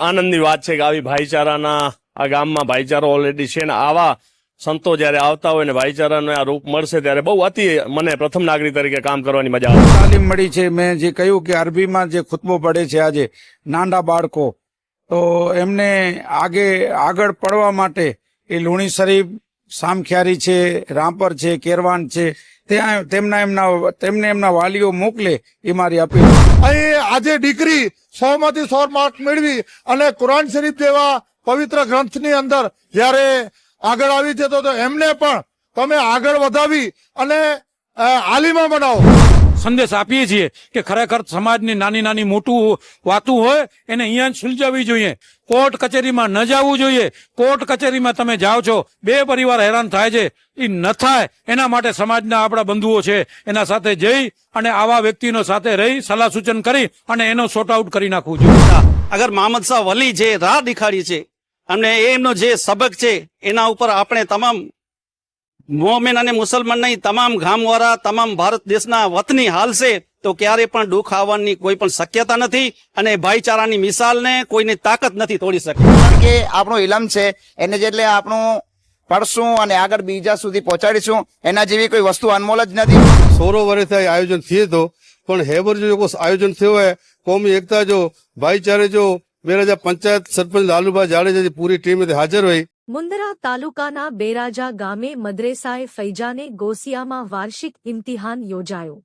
આનંદની વાત છે કે આવી ભાઈચારાના આ ગામમાં ભાઈચારો ઓલરેડી છે ને આવા સંતો જ્યારે આવતા હોય ને ભાઈચારાનું આ રૂપ મળશે ત્યારે બહુ અતિ મને પ્રથમ નાગરિક તરીકે કામ કરવાની મજા આવે. તાલીમ મળી છે. મેં જે કહ્યું કે અરબીમાં જે ખુતબો પડે છે આજે નાના બાળકો, તો એમને આગે આગળ પડવા માટે એ લુણી શરીફ, સામખ્યારી છે, રામપર છે, કેરવાન છે, ત્યાં તેમના એમના, તેમને એમના વાલીઓ મોકલે એ મારી અપીલ અહીં આજે દીકરી સો માંથી સો માર્ક મેળવી અને કુરાન શરીફ જેવા પવિત્ર ગ્રંથની અંદર જ્યારે આગળ આવી છે તો એમને પણ તમે આગળ વધાવી અને આલિમા બનાવો. સંદેશ આપીએ છીએ કે ખરેખર સમાજની નાની નાની મોટું વાતું હોય, એને અહીંયા જ સુલઝાવવી જોઈએ. કોર્ટ કચેરીમાં ન જવું જોઈએ. કોર્ટ કચેરીમાં તમે જાઓ છો, બે પરિવાર હેરાન થાય છે. એ ન થાય. એના માટે સમાજના આપણા બંધુઓ છે. એના સાથે જઈ અને આવા વ્યક્તિનો સાથે રહી સલાહ સૂચન કરી અને એનો સોર્ટ આઉટ કરી નાખવું જોઈએ. અગર મોહમ્મદ શાહ વલી જે રાહ દેખાડી છે, અને એમનો જે સબક છે, એના ઉપર આપણે તમામ મોમેન અને મુસલમાન નહીં તમામ ગામવાળા તમામ ભારત દેશના વતની હાલશે તો ક્યારે પણ દુઃખ આવવાની કોઈ પણ શક્યતા નથી અને ભાઈચારાની મિસાલને કોઈની તાકાત નથી તોડી શકે. કારણ કે આપણો ઇલમ છે એને જેટલે આપણું પડશું અને આગળ બીજા સુધી પહોંચાડીશું એના જેવી કોઈ વસ્તુ અનમોલ જ નથી. સોરો વર્ષ આયોજન થયે તો પણ હેબર જો આયોજન થયો હોય કોમી એકતા જો ભાઈચારે જો બેરાજા પંચાયત સરપંચ લાલુભાઈ જાડેજા પૂરી ટીમ હાજર હોય મુંદરા તાલુકાના બેરાજા ગામે મદ્રેસાએ ફૈજાને ગોસિયામાં વાર્ષિક ઇમ્તિહાન યોજાયો.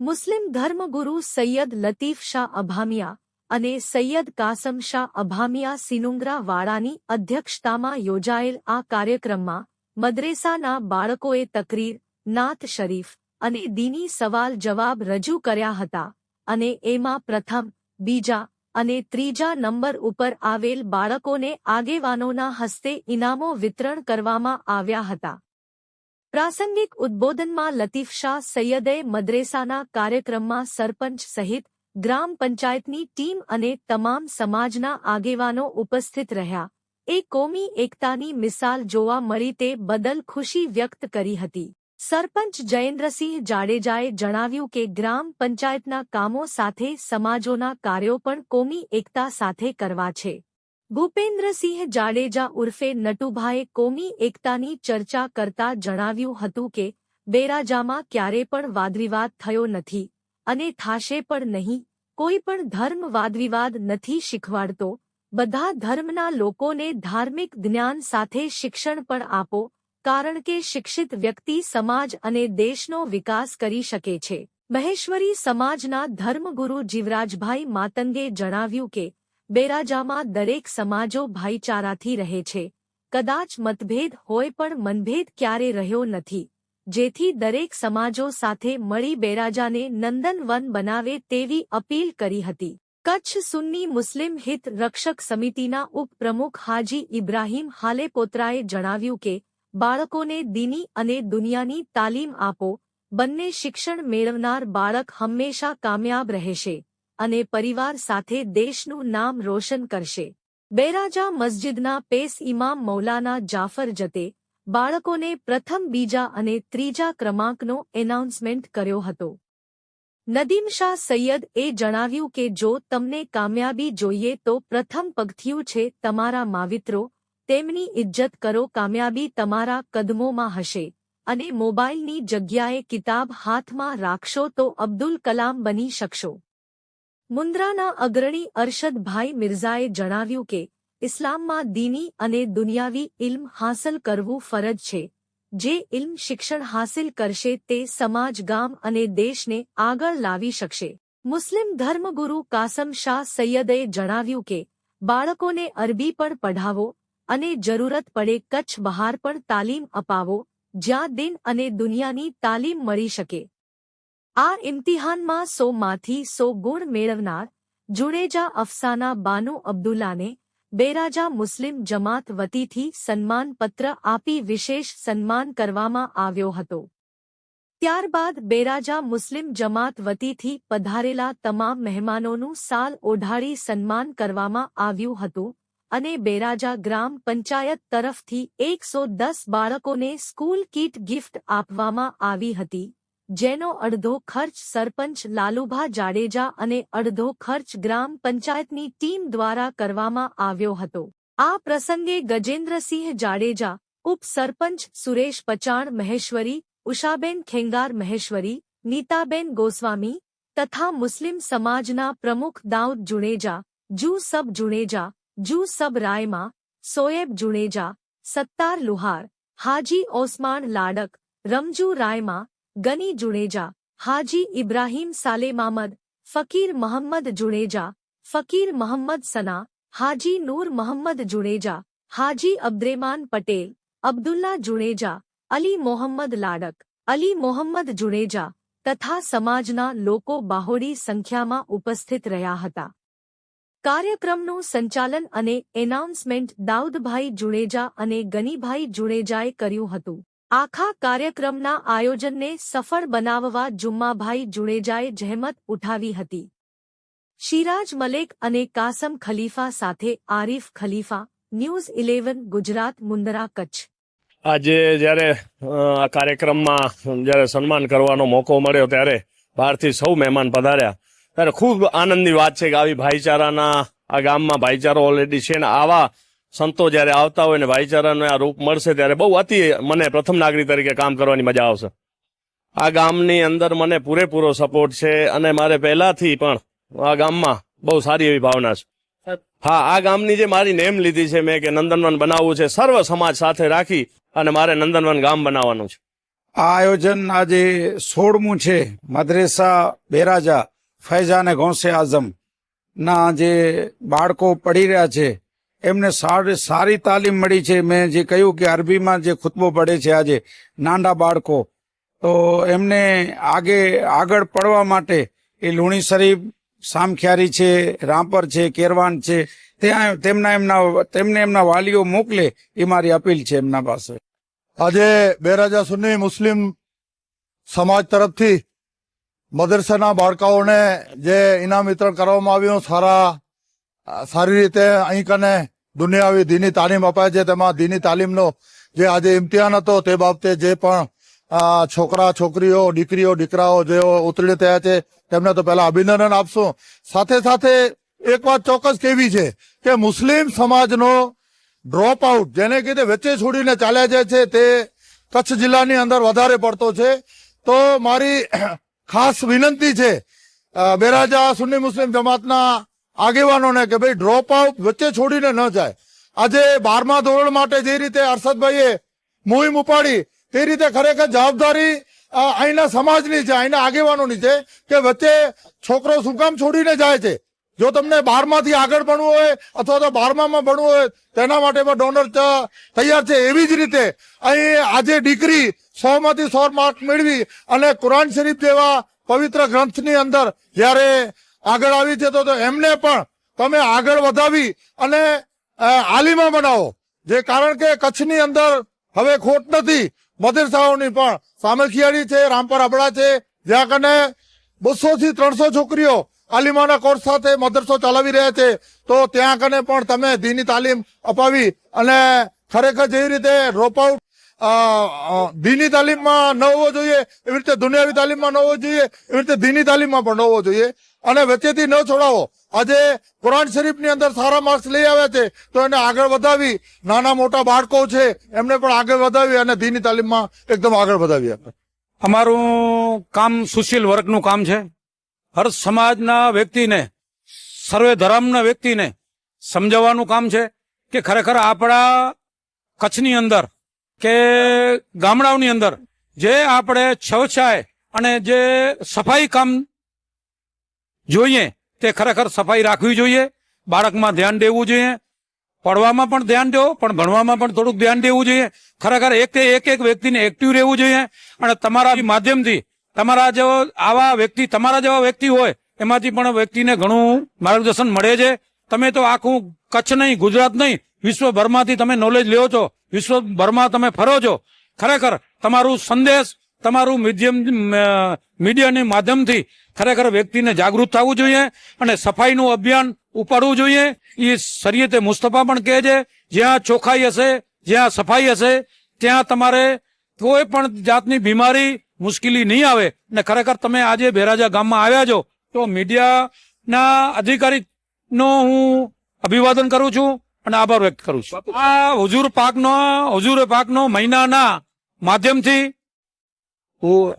મુસ્લિમ ધર્મગુરુ સૈયદ લતીફ શાહ અભામિયા અને સૈયદ કાસમ શાહ અભામિયા સિનુંગરા વાળાની અધ્યક્ષતામાં યોજાયેલ આ કાર્યક્રમમાં મદ્રેસાના બાળકોએ તકરીર, નાત શરીફ અને દીની સવાલ જવાબ રજૂ કર્યા હતા અને એમાં પ્રથમ, બીજા અને ત્રીજા નંબર ઉપર આવેલ બાળકોને આગેવાનોના હસ્તે ઇનામો વિતરણ કરવામાં આવ્યા હતા. પ્રાસંગિક ઉદ્બોધનમાં લતીફ શાહ સૈયદે મદ્રેસાના કાર્યક્રમમાં સરપંચ સહિત ગ્રામ પંચાયતની ટીમ અને તમામ સમાજના આગેવાનો ઉપસ્થિત રહ્યા. એ કોમી એકતાની મિસાલ જોવા મળી તે બદલ ખુશી વ્યક્ત કરી હતી. સરપંચ જયેન્દ્રસિંહ જાડેજાએ જણાવ્યું કે ગ્રામ પંચાયતના કામો સાથે સમાજોના કાર્યો પણ કોમી એકતા સાથે કરવા છે. ભૂપેન્દ્રસિંહ જાડેજા ઉર્ફે નટુભાએ કોમી એકતાની ચર્ચા કરતા જણાવ્યું હતું કે, બેરાજામાં ક્યારે પણ વાદવિવાદ થયો નથી અને થાશે પણ નહીં, કોઈ પણ ધર્મ વાદવિવાદ નથી શીખવાડતો, બધા ધર્મના લોકોને ધાર્મિક જ્ઞાન સાથે શિક્ષણ પણ આપો કારણ કે શિક્ષિત વ્યક્તિ સમાજ અને દેશનો વિકાસ કરી શકે છે. મહેશ્વરી સમાજના ધર્મગુરુ જીવરાજભાઈ માતંગે જણાવ્યું કે, બેરાજામાં દરેક સમાજો ભાઈચારાથી રહે છે. કદાચ મતભેદ હોય પણ મનભેદ ક્યારે રહ્યો નથી. જેથી દરેક સમાજો સાથે મળી બેરાજાને નંદનવન બનાવે તેવી અપીલ કરી હતી. કચ્છ સુન્ની મુસ્લિમ હિત રક્ષક સમિતિના ઉપપ્રમુખ હાજી ઇબ્રાહીમ હાલેપોત્રાએ જણાવ્યું કે બાળકોને દીની અને દુનિયાની તાલીમ આપો. બંને શિક્ષણ મેળવનાર બાળક હંમેશા કામયાબ રહેશે અને પરિવાર સાથે દેશનું નામ રોશન કરશે. બેરાજા મસ્જિદના પેસ ઇમામ મૌલાના જાફર જતે બાળકોને પ્રથમ, બીજા અને ત્રીજા ક્રમાંકનો એનાઉન્સમેન્ટ કર્યો હતો. નદીમ શાહ સૈયદ એ જણાવ્યું કે, જો તમને કામયાબી જોઈએ તો પ્રથમ પગથિયું છે તમારા માવિત્રો તેમની ઇજ્જત કરો કામયાબી તમારા કદમોમાં હશે. અને મોબાઈલની જગ્યાએ કિતાબ હાથમાં રાખશો તો અબ્દુલ કલામ બની શકશો. મુન્દ્રાના અગ્રણી અરશદભાઈ મિર્ઝાએ જણાવ્યું કે, ઇસ્લામમાં દીની અને દુનિયાવી ઇલ્મ હાંસલ કરવું ફરજ છે. જે ઇલ્મ શિક્ષણ હાંસિલ કરશે તે સમાજ, ગામ અને દેશને આગળ લાવી શકશે. મુસ્લિમ ધર્મગુરુ કાસમ શાહ સૈયદે જણાવ્યું કે, બાળકોને અરબી પણ પઢાવો અને જરૂરત પડે કચ્છ બહાર પણ તાલીમ અપાવો, જ્યાં દિન અને દુનિયાની તાલીમ મળી શકે. આ ઇમ્તિહાનમાં સો માંથી સો ગુણ મેળવનાર જુડેજા અફસાના બાનુ અબ્દુલ્લાને બેરાજા મુસ્લિમ જમાત વતીથી સન્માનપત્ર આપી વિશેષ સન્માન કરવામાં આવ્યો હતો. ત્યારબાદ બેરાજા મુસ્લિમ જમાત વતીથી પધારેલા તમામ મહેમાનોનું સાલ ઓઢાડી સન્માન કરવામાં આવ્યું હતું. અને બેરાજા ગ્રામ પંચાયત તરફથી એકસો દસ બાળકોને સ્કૂલ કીટ ગિફ્ટ આપવામાં આવી હતી, જેનો અડધો ખર્ચ સરપંચ લાલુભા જાડેજા અને અડધો ખર્ચ ગ્રામ પંચાયતની ટીમ દ્વારા કરવામાં આવ્યો હતો. આ પ્રસંગે ગજેન્દ્રસિંહ જાડેજા ઉપસરપંચ સુરેશ પચાણ મહેશ્વરી, ઉષાબેન ખેંગાર મહેશ્વરી, નીતાબેન ગોસ્વામી તથા મુસ્લિમ સમાજના પ્રમુખ દાઉદ જુણેજા જુ સબ જુણેજા જુ સબ રાયમા સોએબ જુણેજા સત્તાર લુહાર, હાજી ઓસમાન લાડક, રમજુ રાયમા ગની જુણેજા હાજી ઇબ્રાહીમ સાલેમામદ, ફકીર મહમ્મદ જુણેજા ફકીર મહમ્મદ સના, હાજી નૂર મહમ્મદ જુણેજા હાજી અબ્દ્રેમાન પટેલ, અબ્દુલ્લા જુણેજા અલી મોહમ્મદ લાડક, અલી મોહમ્મદ જુણેજા તથા સમાજના લોકો બાહોળી સંખ્યામાં ઉપસ્થિત રહ્યા હતા. કાર્યક્રમનું સંચાલન અને એનાઉન્સમેન્ટ દાઉદભાઈ જુણેજા અને ગનીભાઈ જુણેજાએ કર્યું હતું. આખા કાર્યક્રમના આયોજનને સફળ બનાવવા જુમ્માભાઈ જુણેજાએ જહેમત ઉઠાવી હતી. શિરાજ મલેક અને કાસમ ખલીફા સાથે આરીફ ખલીફા, ન્યૂઝ ઇલેવન, ગુજરાત મુંદરા કચ્છ. આજે જ્યારે આ કાર્યક્રમમાં જ્યારે સન્માન કરવાનો મોકો મળ્યો ત્યારે બહારથી સૌ મહેમાન પધાર્યા. ત્યારે ખૂબ આનંદની વાત છે કે આવી ભાઈચારાના આ ગામમાં ભાઈચારો ઓલરેડી છે ને આવા સંતો જ્યારે આવતા હોય ને ભાઈચારાનું આ રૂપ મળશે ત્યારે બહુ અતિ મને પ્રથમ નાગરિક તરીકે કામ કરવાની મજા આવશે. આ ગામની અંદર મને પૂરેપૂરો સપોર્ટ છે અને મારે પહેલાથી પણ આ ગામમાં બહુ સારી એવી ભાવના છે. હા આ ગામની જે મારી નેમ લીધી છે મેં કે નંદનવન બનાવવું છે સર્વ સમાજ સાથે રાખી અને મારે નંદનવન ગામ બનાવવાનું છે. આ આયોજન આજે સોળમું છે મદ્રેસા બેરાજા. ફૈજાને ગૌસે આઝમ. ના, જે બાળકો પડી રહ્યા છે, એમને સારી સારી તાલીમ મળી છે. મેં જે કહ્યું કે અરબીમાં જે ખુતબો પડે છે આજે નાના બાળકો, તો એમને આગે, આગળ પડવા માટે એ લુણી શરીફ, સામખિયારી છે રામપર છે, કેરવાન છે, ત્યાં તેમના એમના, તેમને એમના વાલીઓ મોકલે, એ મારી અપીલ છે એમના પાસે. આજે બેરાજા સુન્ની મુસ્લિમ સમાજ તરફથી મદરસાના બાળકાઓને જે ઇનામ વિતરણ કરવામાં આવ્યું, સારા સારી રીતે અહીં કને દુનિયાવી દીની તાલીમ અપાય છે. તેમાં દીની તાલીમનો જે આજે ઇમ્તિહાન હતો, તે બાબતે જે પણ છોકરા, છોકરીઓ, દીકરીઓ, દીકરાઓ જેઓ ઉતરી થયા છે, તેમને તો પહેલા અભિનંદન આપશું. સાથે સાથે એક વાત ચોક્કસ કેવી છે કે મુસ્લિમ સમાજનો ડ્રોપ આઉટ જેને કીધે વચ્ચે છોડીને ચાલ્યા જાય છે, તે કચ્છ જિલ્લાની અંદર વધારે પડતો છે. તો મારી ખાસ વિનંતી છે. બેરાજા સુન્ની મુસ્લિમ જમાતના આગેવાનોને કે ભાઈ ડ્રોપ આઉટ વચ્ચે છોડીને ન જાય. આજે બારમા ધોરણ માટે જે રીતે અરશદભાઈએ મુહિમ ઉપાડી, તે રીતે ખરેખર જવાબદારી અહીંના સમાજની છે, અહીંના આગેવાનોની છે કે વચ્ચે છોકરો શું કામ છોડીને જાય છે? જો તમને બારમાંથી આગળ ભણવું હોય અથવા તો બારમામાં ભણવું હોય, તેના માટે પણ ડોનર તૈયાર છે. એવી જ રીતે અહીં આજે દીકરી સો માંથી સો માર્ક મેળવી અને કુરાન શરીફ જેવા પવિત્ર ગ્રંથની અંદર જ્યારે આગળ આવી છે, તો એમને પણ તમે આગળ વધાવી અને આલીમાં બનાવો. જે કારણ કે કચ્છની અંદર હવે ખોટ નથી. મદરસાઓની પણ સામખિયાળી છે, રામપર અબડા છે. જ્યાં કને બસો થી ત્રણસો છોકરીઓ આલિમાના કોર્સ સાથે મદરસો ચલાવી રહ્યા છે. તો ત્યાં કને પણ તમે દીની તાલીમ અપાવી અને ખરેખર જેવી રીતે રોપઆઉટ દીની તાલીમમાં ન હોવો જોઈએ, એવી રીતે દુનિયાવી તાલીમમાં ન હોવો જોઈએ, એવી રીતે દીની તાલીમમાં પણ ન હોવો જોઈએ. અને વચ્ચેથી ન છોડાવો. આજે કુરાન શરીફની અંદર સારા માર્ક્સ લઈ આવ્યા છે, તો એને આગળ વધાવી. નાના મોટા બાળકો છે, એમને પણ આગળ વધાવી અને દીની તાલીમમાં એકદમ આગળ વધાવી અમારું કામ સુશીલ વર્ગનું કામ છે. હર સમાજના વ્યક્તિને, સર્વે ધર્મના વ્યક્તિને સમજાવવાનું કામ છે કે ખરેખર આપણા કચ્છની અંદર કે ગામડાઓની અંદર જે આપણે છવછાય અને જે સફાઈ કામ જોઈએ તે ખરેખર સફાઈ રાખવી જોઈએ, બાળકમાં ધ્યાન દેવું જોઈએ, પડવામાં પણ ધ્યાન દેવો પણ ભણવામાં પણ થોડુંક ધ્યાન દેવું જોઈએ, ખરેખર એક એક એક વ્યક્તિને એક્ટિવ રહેવું જોઈએ અને તમારા માધ્યમથી તમારા જેવો આવા વ્યક્તિ, તમારા જેવા વ્યક્તિ હોય, એમાંથી પણ વ્યક્તિને ઘણું માર્ગદર્શન મળે છે. તમે તો આખું કચ્છ નહીં, ગુજરાત નહીં, વિશ્વભરમાંથી તમે નોલેજ લ્યો છો, વિશ્વભરમાં તમે ફરો છો. ખરેખર તમારું સંદેશ, તમારું મીડિયમ મીડિયાની માધ્યમથી ખરેખર વ્યક્તિને જાગૃત થવું જોઈએ અને સફાઈનું અભિયાન ઉપાડવું જોઈએ. એ શરીયતે મુસ્તફા પણ કહે છે, જ્યાં ચોખ્ખાઈ હશે, જ્યાં સફાઈ હશે, ત્યાં તમારે કોઈ પણ જાતની બીમારી મુશ્કેલી નહીં આવે ને ખરેખર તમે આજે બેરાજા ગામમાં આવ્યા છો તો મીડિયાના અધિકારી નો હું અભિવાદન કરું છું અને આભાર વ્યક્ત કરું છું. આ હુજુર પાકનો હુજુર પાકનો મહિનાના માધ્યમથી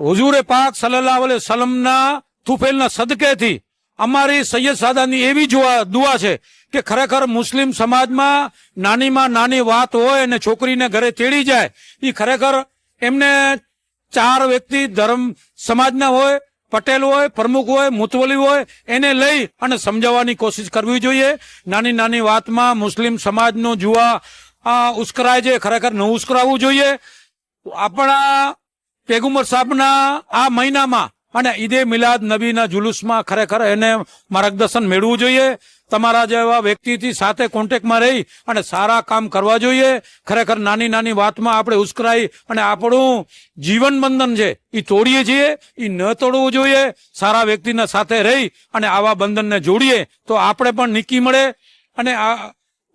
હુજુરે પાક સલ્લલ્લાહુ વલે સલમના તુફેલના સદકેથી અમારી સૈયદ સાદાની એવી જોવા દુઆ છે કે ખરેખર મુસ્લિમ સમાજમાં નાનીમાં નાની વાત હોય અને છોકરીને ઘરે તેડી જાય એ ખરેખર એમને ચાર વ્યક્તિ ધર્મ સમાજના હોય, પટેલ હોય, પ્રમુખ હોય, મુતવલી હોય, એને લઈ અને સમજાવવાની કોશિશ કરવી જોઈએ. નાની નાની વાતમાં મુસ્લિમ સમાજનો જુવા ઉશ્કરાય છે, ખરેખર ન ઉશ્કરાવવું જોઈએ. આપણા પેગુમર સાહેબના આ મહિનામાં અને ઈદે મિલાદ નબીના જુલુસમાં ખરેખર એને માર્ગદર્શન મેળવવું જોઈએ. તમારા જેવા વ્યક્તિથી સાથે કોન્ટેક્ટમાં રહી અને સારા કામ કરવા જોઈએ. ખરેખર નાની નાની વાતમાં આપણે ઉશ્કરાઈ અને આપણું જીવન બંધન છે એ તોડીએ છીએ. એ ન તોડવું જોઈએ. સારા વ્યક્તિના સાથે રહી અને આવા બંધનને જોડીએ તો આપણે પણ નિકી મળે અને આ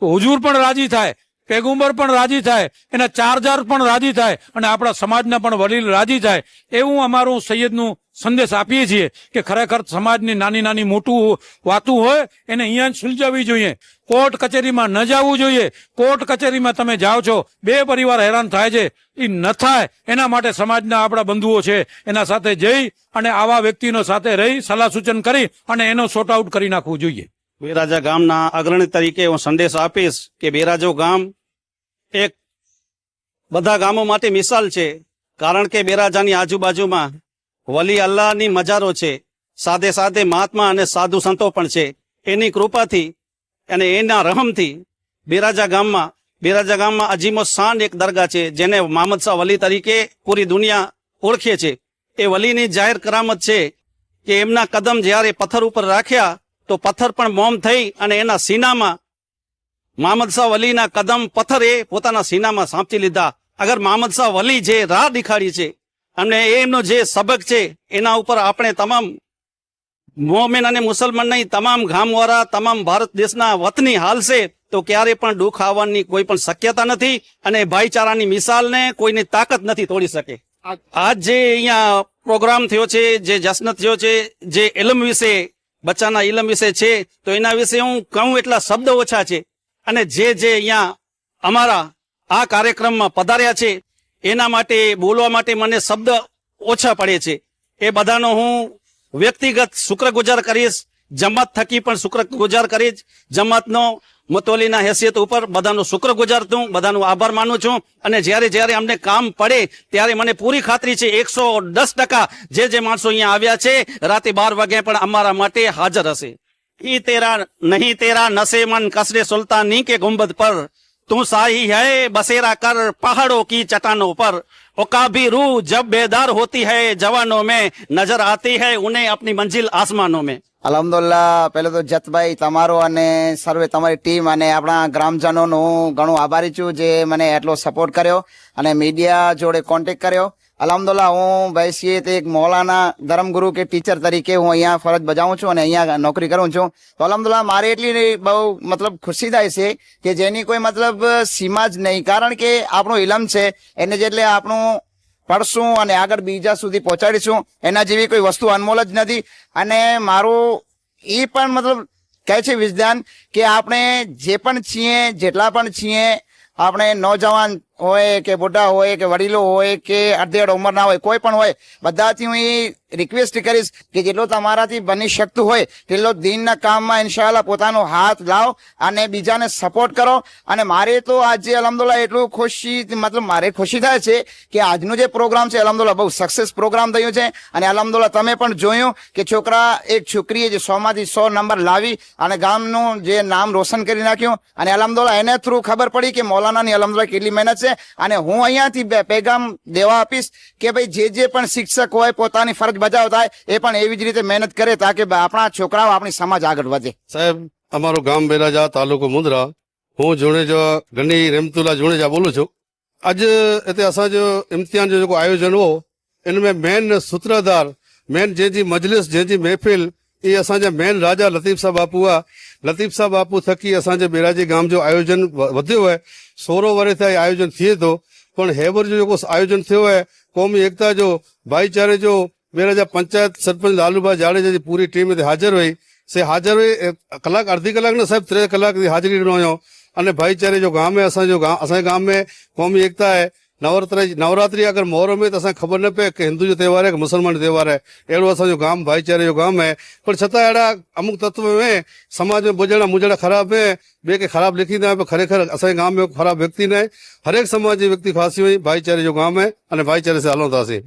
હુજુર પણ રાજી થાય. પેગુંબર પણ રાજી થાય, એના ચાર્જર પણ રાજી થાય અને આપણા સમાજના પણ વડીલ રાજી થાય. એવું અમારું સૈયદનું સંદેશ આપીએ છીએ કે ખરેખર સમાજની નાની નાની મોટું વાતું હોય, એને અહીંયા સુલઝાવી જોઈએ. કોર્ટ કચેરીમાં ન જવું જોઈએ. કોર્ટ કચેરીમાં તમે જાઓ છો, બે પરિવાર હેરાન થાય છે. એ ન થાય, એના માટે સમાજના આપણા બંધુઓ છે. એના સાથે જઈ અને આવા વ્યક્તિનો સાથે રહી સલાહ સૂચન કરી અને એનો સોર્ટ આઉટ કરી નાખવું જોઈએ. બેરાજા ગામના અગ્રણી તરીકે હું સંદેશ આપીશ કે બેરાજો ગામ એક બધા ગામો માટે મિસાલ છે, કારણ કે બેરાજાની આજુબાજુમાં વલી અલ્લાહની મજારો છે, સાથે સાથે મહાત્મા અને સાધુ સંતો પણ છે. એની કૃપાથી અને એના રહમથી બેરાજા ગામમાં બેરાજા ગામમાં અજીમો શાન એક દરગાહ છે, જેને મામદ શાહ વલી તરીકે પૂરી દુનિયા ઓળખે છે. એ વલીની જાહેર કરામત છે કે એમના કદમ જ્યારે પથ્થર ઉપર રાખ્યા તો પથ્થર પણ મોમ થઈ અને એના સીનામાં મોહમ્મદ શાહ વલીના કદમ પથ્થરે પોતાના સીનામાં સાંપતી લીધા. અગર મોહમ્મદ શાહ વલી જે રાહ દેખાડી છે અને એમનો જે સબક છે એના ઉપર આપણે તમામ મોમેન અને મુસલમાન નહીં તમામ ગામવાળા તમામ ભારત દેશના વતની હાલશે તો ક્યારે પણ દુઃખ આવવાની કોઈ પણ શક્યતા નથી અને ભાઈચારાની મિસાલને કોઈની તાકાત નથી તોડી શકે. આજ જે અહીંયા પ્રોગ્રામ થયો છે જે જશ્ન થયો છે જે એલમ વિશે બચ્ચાના ઇલમ વિશે છે, તો એના વિશે હું કહું એટલા શબ્દ ઓછા છે. અને જે જે અહીંયા અમારા આ કાર્યક્રમમાં પધાર્યા છે, એના માટે, બોલવા માટે મને શબ્દ ઓછા પડે છે. એ બધાનો હું વ્યક્તિગત શુક્રગુજાર કરીશ, જમાત થકી પણ શુક્રગુજાર કરીશ. જમાતનો મતોલીના હેસિયત ઉપર બધાનો શુક્રગુજાર છું, બધાનો આભાર માનું છું. અને જ્યારે જ્યારે અમને કામ પડે, ત્યારે મને પૂરી ખાતરી છે, એકસો ટકા જે જે માણસો અહીંયા આવ્યા છે, રાતે બાર વાગે પણ અમારા માટે હાજર હશે. ઈ તેરા નહીં તેરા નસે મન કસરે સુલતાની કે ગુંબદ પર तू साही है बसेरा कर पहाड़ों की चट्टानों पर। और काफी रूह जब बेदार होती है, जवानों में नजर आती है उन्हें अपनी मंजिल आसमानों में। અલહમદુલ્લા પેલું તો જતભાઈ તમારો અને સર્વે તમારી ટીમ અને આપણા ગ્રામજનોનો હું ઘણો આભારી છું જે મને એટલો સપોર્ટ કર્યો અને મીડિયા જોડે કોન્ટેક્ટ કર્યો અલહમદુલ્લા હું ભાઈ છીએ એક મૌલાના ધર્મગુરુ કે ટીચર તરીકે હું અહીંયા ફરજ બજાવું છું અને અહીંયા નોકરી કરું છું. તો અલહમદુલ્લા મારે એટલી બહુ મતલબ ખુશી થાય છે કે જેની કોઈ મતલબ સીમા જ નહીં. કારણ કે આપણું ઇલમ છે, એને જેટલે આપણું પડશું અને આગળ બીજા સુધી પહોંચાડીશું, એના જેવી કોઈ વસ્તુ અનમોલ જ નથી. અને મારું એ પણ મતલબ કહે છે વિજ્ઞાન કે આપણે જે પણ છીએ, જેટલા પણ છીએ, આપણે નોજવાન હોય કે બુઢા હોય કે વડીલો હોય કે અડધેડ ઉંમરના હોય, કોઈ પણ હોય, બધાથી હું એ રિક્વેસ્ટ કરીશ કે જેટલો તમારાથી બની શકતું હોય, તેટલો દિનના કામમાં ઇન્શાલ્લાહ પોતાનો હાથ લાવ અને બીજાને સપોર્ટ કરો. અને મારે તો આજે અલહમદુલ્લા એટલું ખુશી, મતલબ મારે ખુશી થાય છે કે આજનો જે પ્રોગ્રામ છે અલહમદુલ્લા બહુ સક્સેસ પ્રોગ્રામ થયું છે. અને અલહમદુલ્લા તમે પણ જોયું કે છોકરા એક છોકરીએ જે સોમાંથી સો નંબર લાવી અને ગામનું જે નામ રોશન કરી નાખ્યું. અને અલહમદુલ્લા એને થ્રુ ખબર પડી કે મૌલાનાની અલહમદુલ્લા કેટલી મહેનત છે. અને હું અહીંયાથી પેગામ દેવા આપીશ કે ભાઈ જે જે પણ શિક્ષક હોય પોતાની ફરજ બજાવતા હોય એ પણ એવી જ રીતે મહેનત કરે તાકે આપણા છોકરાઓ, આપણી સમાજ આગળ વધે. સાહેબ, અમારું ગામ બેરાજા, તાલુકો મુંદ્રા. હું જુણેજા ગની રેમતુલા જુણેજા બોલું છું. આજ એટલે અસાં ઇમ્તિહાન જો આયોજન હો એનું મેન સૂત્રધાર, મેન જે જી મજલિસ, જે જી મહેફિલ એ असांजा मेन राजा लतीफ़ साहब बापू आहे लतीफ़ साहब बापू थकी असांजे बेराजी गाम जो आयोजन वधियो आहे सोरहों वरे ताईं आयोजन थिए थो पण हैबर जो जेको आयोजन थियो आहे क़ौमी एकता जो भाईचारे जो बेराजा पंचायत सरपंच लालूभा जाडेजा जी पूरी टीम हिते हाज़िर हुई से हाज़िर हुई कलाक अधु कलाक न साहिबु टे कलाक जी हाज़िरी ॾिनो हुयो अने भाईचारे जो गाम आहे असांजो गाम असांजे गाम में क़ौमी एकता आहे नवरात्रि नवरात्रि अगरि मोहरम में त असांखे ख़बर न पए की हिंदू जो त्योहार आहे की मुस्लमान जो त्योहार आहे अहिड़ो असांजो गांव भाईचारे जो गांव आहे पर छतां अहिड़ा अमुक तत्व में समाज में बुझण मुझण ख़राब में ॿिए खे ख़राब लिखींदा आहिनि पर खरेखर असांजे गांव में ख़राब व्यक्ति न आहे हर एक समाज जे व्यक्ति फासी हुई भाईचारे जो गांव आहे अने भाईचारे सां हलूं था असीं